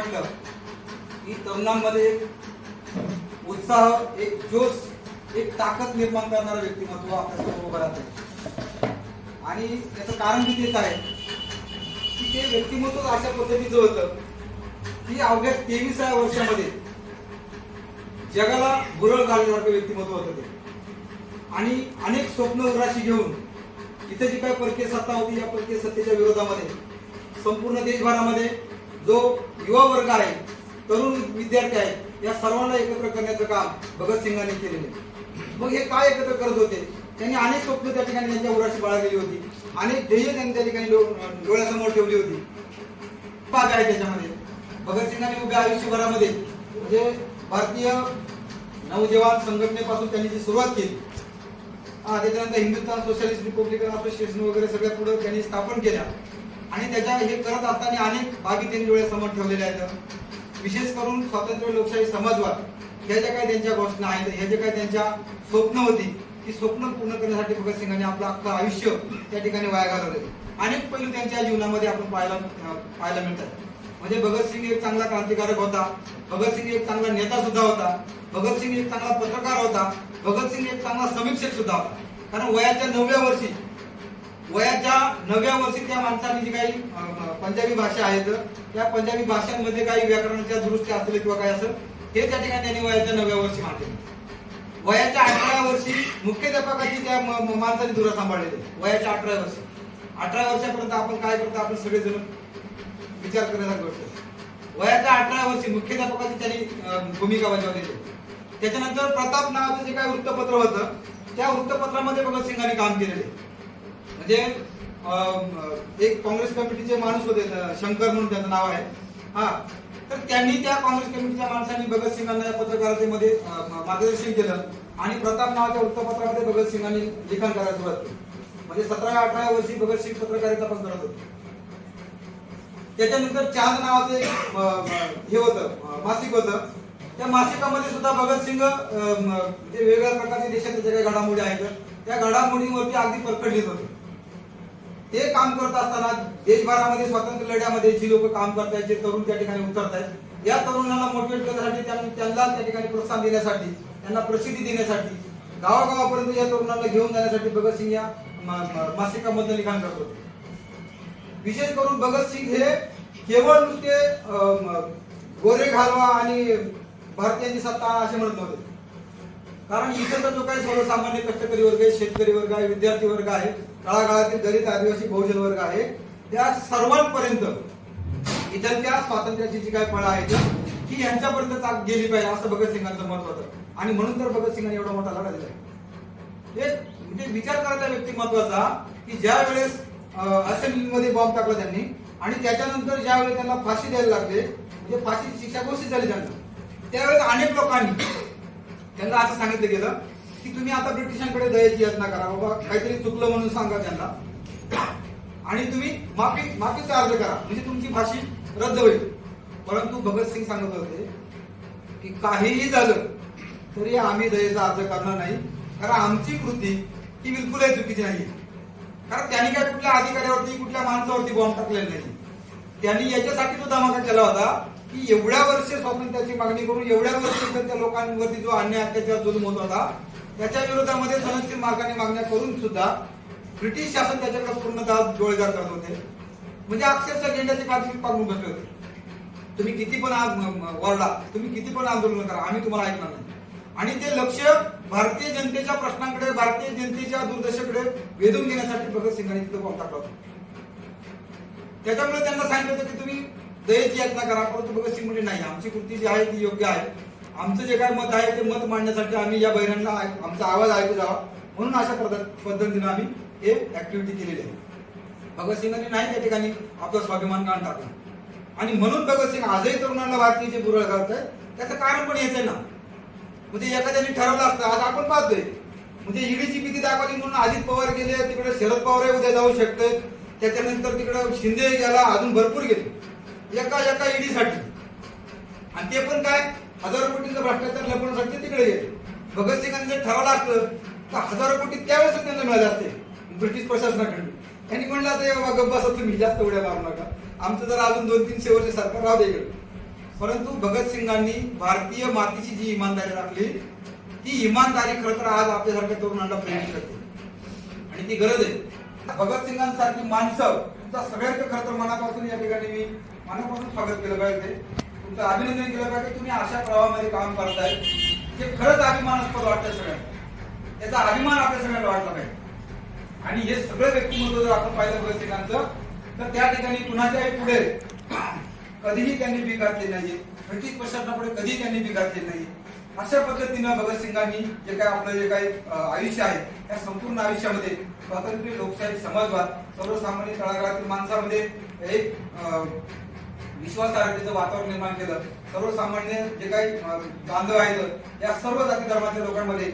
म्हटलं की तरुणांमध्ये एक उत्साह एक जोश एक ताकद निर्माण करणारं व्यक्तिमत्व आपल्यासमोर उभं राहते आणि त्याचं कारण बी तेच आहे की ते व्यक्तिमत्व अशा पद्धतीचं होतं की अवघ्या तेविसाव्या वर्षामध्ये जगाला बुरळ घालण्यासारखं व्यक्तिमत्व होतं ते. आणि अनेक स्वप्न उराशी घेऊन इथे जी काही परकीय सत्ता होती या परकीय सत्तेच्या विरोधामध्ये संपूर्ण देशभरामध्ये जो युवा वर्ग आहे तरुण विद्यार्थी आहे या सर्वांना एकत्र करण्याचं काम भगतसिंगांनी केलेलं आहे. मग हे काय एकत्र करत होते? त्यांनी अनेक स्वप्न त्या ठिकाणी त्यांच्या उराशी बाळगलेली होती. अनेक ध्येय त्यांनी त्या ठिकाणी डोळ्यासमोर ठेवली होती. पाच आहे त्याच्यामध्ये. भगतसिंगांनी उभ्या आयुष्यभरामध्ये म्हणजे भारतीय नवजवान संघटनेपासून त्यांनी जी सुरुवात केली हा, त्याच्यानंतर हिंदुस्थान सोशलिस्ट रिपब्लिकन असोसिएशन वगैरे सगळ्या पुढे त्यांनी स्थापन केल्या. आणि त्याच्या हे करत असताना अनेक बाबी त्यांनी डोळ्यासमोर ठेवलेल्या आहेत. विशेष करून स्वातंत्र्य लोकशाही समाजवाद ह्या ज्या काही त्यांच्या घोषणा आहेत ह्या जे काही त्यांच्या स्वप्न होती ती स्वप्न पूर्ण करण्यासाठी भगतसिंगांनी आपलं अख्खं आयुष्य त्या ठिकाणी वाया घालवले अनेक पैलू त्यांच्या जीवनामध्ये आपण पाहायला पाहायला मिळतात. म्हणजे भगतसिंग एक चांगला क्रांतिकारक होता भगतसिंग एक चांगला नेता सुद्धा होता भगतसिंग एक चांगला पत्रकार होता भगतसिंग एक चांगला समीक्षक सुद्धा होता. कारण वयाच्या नवव्या वर्षी वयाच्या नव्या वर्षी त्या माणसाने जी काही पंजाबी भाषा आहेत त्या पंजाबी भाषांमध्ये काही व्याकरणाच्या दुरुस्ती असतील किंवा काय असेल हे त्या ठिकाणी त्यांनी वयाच्या नव्या वर्षी मांडले. वयाच्या अठरा वर्षी मुख्याध्यापकाची त्या माणसाने धुरा सांभाळलेली वयाच्या अठरा वर्षी. अठरा वर्षापर्यंत आपण काय करतो आपण सगळेजण विचार करण्याचा गोष्ट वयाच्या अठरा वर्षी मुख्याध्यापकाची त्यांनी भूमिका बजावलेली त्याच्यानंतर प्रताप नावाचं जे काही वृत्तपत्र होतं त्या वृत्तपत्रामध्ये भगतसिंगांनी काम केलेले म्हणजे एक काँग्रेस कमिटीचे माणूस होते शंकर म्हणून त्याचं नाव आहे. हा. तर त्यांनी त्या काँग्रेस कमिटीच्या माणसांनी भगतसिंगांना या पत्रकारितेमध्ये मार्गदर्शन केलं. आणि प्रताप नावाच्या वृत्तपत्रामध्ये भगतसिंगांनी लिखाण करायला सुरुवात केली. म्हणजे सतरा अठरा वर्षी भगतसिंग पत्रकारिता पण करत होते. त्याच्यानंतर चांद नावाचं एक हे होतं मासिक होतं. त्या मासिकामध्ये सुद्धा भगतसिंग म्हणजे वेगवेगळ्या प्रकारचे देशात ज्या काही घडामोडी आहेत त्या घडामोडींवरती अगदी परखड लिहित होते. ते काम करत असताना देशभरामध्ये स्वातंत्र्य लढ्यामध्ये जी लोक काम करतायत जे तरुण त्या ठिकाणी उतरतायत या तरुणांना मोटिवेट करण्यासाठी त्यांना त्यांना त्या ठिकाणी प्रोत्साहन देण्यासाठी त्यांना प्रसिद्धी देण्यासाठी गावागावापर्यंत या तरुणांना घेऊन जाण्यासाठी भगतसिंग या मासिकामधलं लिखाण करत होते. विशेष करून भगतसिंग हे केवळ नुसते अं, गोरे घालवा आणि भारतीयांची सत्ता असे म्हणत नव्हते. कारण इथं जो काही सर्वसामान्य कष्टकरी वर्ग आहे शेतकरी वर्ग आहे विद्यार्थी वर्ग आहे तळागाळातील दलित आदिवासी बहुजन वर्ग आहे त्या सर्वांपर्यंत इथलच्या स्वातंत्र्याची जी काही फळं आहेत ती यांच्यापर्यंत गेली पाहिजे असं भगतसिंगांचं मत होतं. आणि म्हणून तर भगतसिंगांनी एवढा मोठा लढा दिला हे म्हणजे विचार करायचा व्यक्तिमत्वाचा की ज्या वेळेस असेंब्लीमध्ये बॉम्ब टाकला त्यांनी आणि त्याच्यानंतर ज्यावेळेस त्यांना फाशी द्यायला लागले म्हणजे फाशीची शिक्षा घोषित झाली त्यांना त्यावेळेस अनेक लोकांनी त्यांना असं सांगितलं गेलं की तुम्ही आता ब्रिटिशांकडे दयाची याचना करा. बाबा काहीतरी चुकलं म्हणून सांगा त्यांना. आणि तुम्ही माफी माफीचा अर्ज करा. म्हणजे तुमची फाशी रद्द होईल. परंतु भगतसिंग सांगत होते की काहीही झालं तरी आम्ही दयेचा अर्ज करणार नाही. कारण आमची कृती ही बिलकुलही चुकीची नाही कारण त्यांनी काय कुठल्या अधिकाऱ्यावरती कुठल्या माणसावरती बॉम्ब टाकलेला नाही. त्यांनी याच्यासाठी तो धमाका केला होता की एवढ्या वर्ष स्वातंत्र्याची मागणी करून एवढ्या वर्ष त्या लोकांवरती जो अन्याय अत्याचार जुलूम होत होता त्याच्या विरोधामध्ये सनदशीर मार्गाने मागण्या करून सुद्धा ब्रिटिश शासन त्याच्याकडे पूर्णतः डोळेदार करत होते. म्हणजे अक्षरशः झेंड्याची बातमी पाडून बसले होते. तुम्ही किती पण आज वरडा तुम्ही किती पण आंदोलन करा आम्ही तुम्हाला ऐकणार नाही. आणि ते लक्ष भारतीय जनतेच्या प्रश्नांकडे भारतीय जनतेच्या दुर्दशेकडे वेधून घेण्यासाठी भगतसिंगांनी तिथं बॉम्ब टाकला होता त्याच्यामुळे त्यांना सांगितलं होतं की तुम्ही दयेची याचना करा परंतु भगतसिंग म्हणजे नाही. आमची कृती जी आहे ती योग्य आहे. आमचं जे काय मत आहे ते मत मांडण्यासाठी आम्ही या बहिरांना ऐक- आमचा आवाज ऐकू जावा म्हणून अशा पद्धत पद्धतीने आम्ही हे ऍक्टिव्हिटी केलेली आहे. भगतसिंगांनी नाही त्या ठिकाणी आपला स्वाभिमान काढून टाकला. आणि म्हणून भगतसिंग आजही तरुणांना भारतीय जे बुरळ घालत आहे त्याचं कारण पण हेच आहे ना. म्हणजे एखाद्याने ठरवलं असतं आज आपण पाहतोय. म्हणजे ईडीची भीती दाखवली म्हणून अजित पवार गेले तिकडे शरद पवार उद्या जाऊ शकते त्याच्यानंतर तिकडे शिंदे गेला अजून भरपूर गेले. एका एका ईडीसाठी. आणि ते पण काय? हजारो कोटींचा भ्रष्टाचार लपवण्यासाठी तिकडे येते भगतसिंगांनी जर ठरवलं असतं तर हजारो कोटी त्यावेळेस त्यांना मिळाले असते ब्रिटिश प्रशासनाकडे त्यांनी म्हणलं आता बाबा गप्प असं तुम्ही जास्त उड्या मारू नका. आमचं जर अजून दोन तीनशे वर्ष सरकार राहू दे परंतु भगतसिंगांनी भारतीय मातीची जी इमानदारी राखली ती इमानदारी खरं तर आज आपल्यासारख्या तरुणांना प्रेरित करते. आणि ती गरज आहे. भगतसिंगांसारखी माणसं तुमचा सगळ्यांचं खरं तर मनापासून या ठिकाणी मी मनापासून स्वागत केलं पाहिजे. तुमचं अभिनंदन केलं पाहिजे. तुम्ही अशा प्रवाहामध्ये काम करताय. ते खरंच अभिमानास्पद वाटतं सगळ्यांना. त्याचा अभिमान आपल्या सगळ्यांना वाटला पाहिजे. आणि हे सगळं व्यक्तिमत्व जर आपण पाहिलं भगतसिंगांचं तर त्या ठिकाणी कुणाच्याही पुढे कधीही त्यांनी बी घातली नाही ब्रिटिश प्रशासनापुढे कधीही त्यांनी बी घातली नाही अशा पद्धतीनं भगतसिंगांनी जे काय आपलं जे काही आयुष्य आहे त्या संपूर्ण आयुष्यामध्ये स्वातंत्र्य लोकशाही समाजवाद सर्वसामान्य तळागाळातील माणसामध्ये एक अं, विश्वासार्हतेचं वातावरण निर्माण केलं. सर्वसामान्य जे काही बांधव आहेत या सर्व जाती धर्माच्या लोकांमध्ये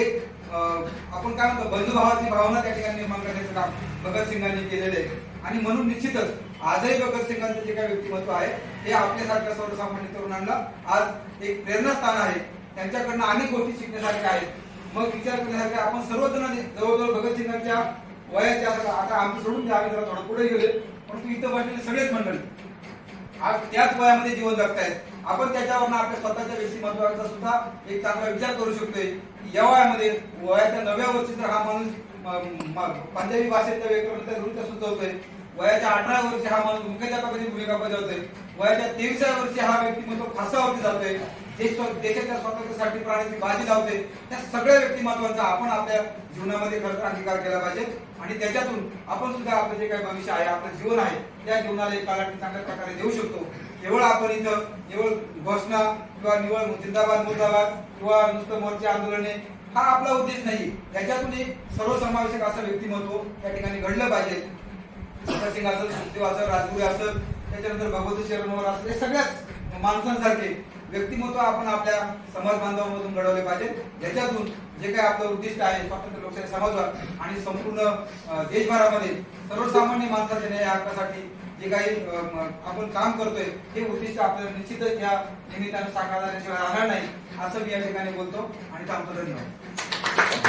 एक आपण काय म्हणतो बंधुभावाची भावना त्या ठिकाणी निर्माण करण्याचं काम भगतसिंगांनी केलेलं आहे. आणि म्हणून निश्चितच आजही भगतसिंगांचं जे काही व्यक्तिमत्व आहे हे आपल्यासारख्या सर्वसामान्य तरुणांना आज एक प्रेरणास्थान आहे. त्यांच्याकडनं अनेक गोष्टी शिकण्यासारख्या आहेत. मग विचार करण्यासारखे आपण सर्वजण जवळजवळ भगतसिंगांच्या वयाच्या आता आम्ही सोडून द्या आम्ही जरा थोडं पुढे गेले परंतु इथं बसलेले सगळेच मंडळी आज त्याच वयामध्ये जीवन जगतायत. आपण त्याच्यावरनं आपल्या स्वतःच्या व्यक्तिमत्वाचा सुद्धा एक चांगला विचार करू शकतोय. की या वयामध्ये वयाच्या नव्या वर्षी जर हा माणूस पंजाबी भाषेतल्या व्याकरणाचा नृत्य सुचवतोय वयाच्या अठरा वर्षी हा माणूस मुख्याध्यापकाची भूमिका बजावतोय वयाच्या तेविसाव्या वर्षी हा व्यक्तिमत्व फासावरती जातोय देश देशाच्या स्वातंत्र्यासाठी प्राण्याची बाजी लावते. त्या सगळ्या व्यक्तिमत्वांचा आपण आपल्या जीवनामध्ये खरं अंगीकार केला पाहिजे. आणि त्याच्यातून आपण सुद्धा आपलं जे काही भविष्य आहे आपलं जीवन आहे त्या जीवनाला एक कालाटी चांगल्या प्रकारे देऊ शकतो. केवळ आपण इथं केवळ घोषणा किंवा निवळ जिंदाबाद मुर्दाबाद किंवा नुसतं मोर्चे आंदोलने हा आपला उद्देश नाही. याच्यातून एक सर्वसमावेशक असं व्यक्तिमत्व त्या ठिकाणी घडलं पाहिजे. भगतसिंग असेल सुखदेव असेल राजगुरू असेल त्याच्यानंतर भगवती शरणवर असेल हे सगळ्याच माणसांसारखे व्यक्तिमत्व आपण आपल्या समाज बांधवांमधून घडवले पाहिजे. ज्याच्यातून जे काही आपलं उद्दिष्ट आहे स्वातंत्र्य लोकशाही समाजात आणि संपूर्ण देशभरामध्ये सर्वसामान्य माणसाच्या न्याय हक्कासाठी जे काही आपण काम करतोय हे उद्दिष्ट आपल्याला निश्चितच या निमित्तानं साकारल्याशिवाय राहणार नाही असं मी या ठिकाणी बोलतो आणि थांबतो. धन्यवाद.